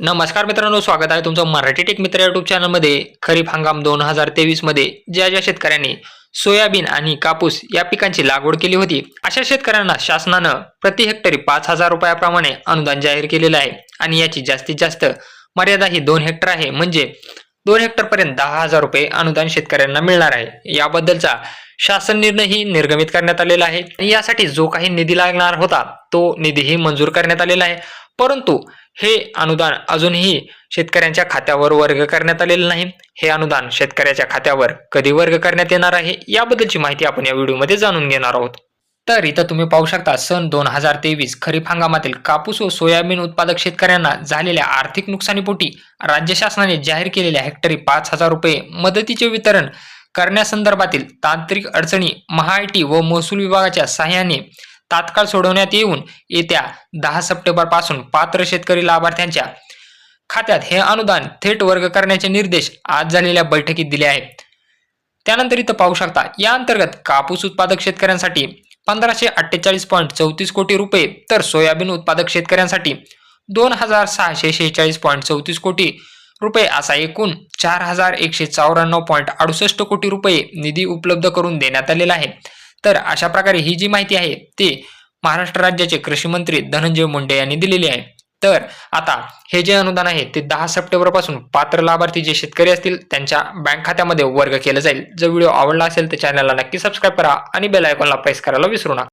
नमस्कार मित्रांनो स्वागत आहे तुमचं मराठी टेक मित्र युट्यूब चॅनलमध्ये खरीप हंगाम दोन हजार तेवीसमध्ये ज्या ज्या शेतकऱ्यांनी सोयाबीन आणि कापूस या पिकांची लागवड केली होती अशा शेतकऱ्यांना शासनानं प्रति हेक्टरी पाच हजार रुपयाप्रमाणे अनुदान जाहीर केलेलं आहे. आणि याची जास्तीत जास्त मर्यादा ही दोन हेक्टर आहे. म्हणजे दोन हेक्टरपर्यंत दहा हजार रुपये अनुदान शेतकऱ्यांना मिळणार आहे. याबद्दलचा शासन निर्णयही निर्गमित करण्यात आलेला आहे. यासाठी जो काही निधी लागणार होता तो निधीही मंजूर करण्यात आलेला आहे. परंतु हे अनुदान अजूनही शेतकऱ्यांच्या खात्यावर वर्ग करण्यात आलेलं नाही. हे अनुदान शेतकऱ्याच्या खात्यावर कधी वर्ग करण्यात येणार आहे याबद्दलची माहिती आपण या व्हिडिओमध्ये जाणून घेणार आहोत. तर इथं तुम्ही पाहू शकता सन दोन हजार तेवीस खरीप हंगामातील कापूस व सोयाबीन उत्पादक शेतकऱ्यांना झालेल्या आर्थिक नुकसानीपोटी राज्य शासनाने जाहीर केलेल्या हेक्टरी पाच हजार रुपये मदतीचे वितरण करण्यासंदर्भातील तांत्रिक अडचणी महाआयटी व महसूल विभागाच्या सहाय्याने तात्काळ सोडवण्यात येऊन येत्या दहा सप्टेंबरपासून पात्र शेतकरी लाभार्थ्यांच्या खात्यात हे अनुदान थेट वर्ग करण्याचे निर्देश आज झालेल्या बैठकीत दिले आहेत. त्यानंतर इथं पाहू शकता या अंतर्गत कापूस उत्पादक शेतकऱ्यांसाठी पंधराशे अठ्ठेचाळीस पॉईंट चौतीस कोटी रुपये तर सोयाबीन उत्पादक शेतकऱ्यांसाठी दोन हजार सहाशे शेहेचाळीस पॉईंट चौतीस कोटी रुपये असा एकूण चार हजार एकशे चौऱ्याण्णव पॉईंट अडुसष्ट कोटी रुपये निधी उपलब्ध करून देण्यात आलेला आहे. तर अशा प्रकारे ही जी माहिती आहे ती महाराष्ट्र राज्याचे कृषी मंत्री धनंजय मुंडे यांनी दिलेली आहे. तर आता हे जे अनुदान आहे ते दहा सप्टेंबरपासून पात्र लाभार्थी जे शेतकरी असतील त्यांच्या बँक खात्यामध्ये वर्ग केलं जाईल. जर व्हिडिओ आवडला असेल तर चॅनलला नक्की सबस्क्राईब करा आणि बेल आयकॉनला प्रेस करायला विसरू नका.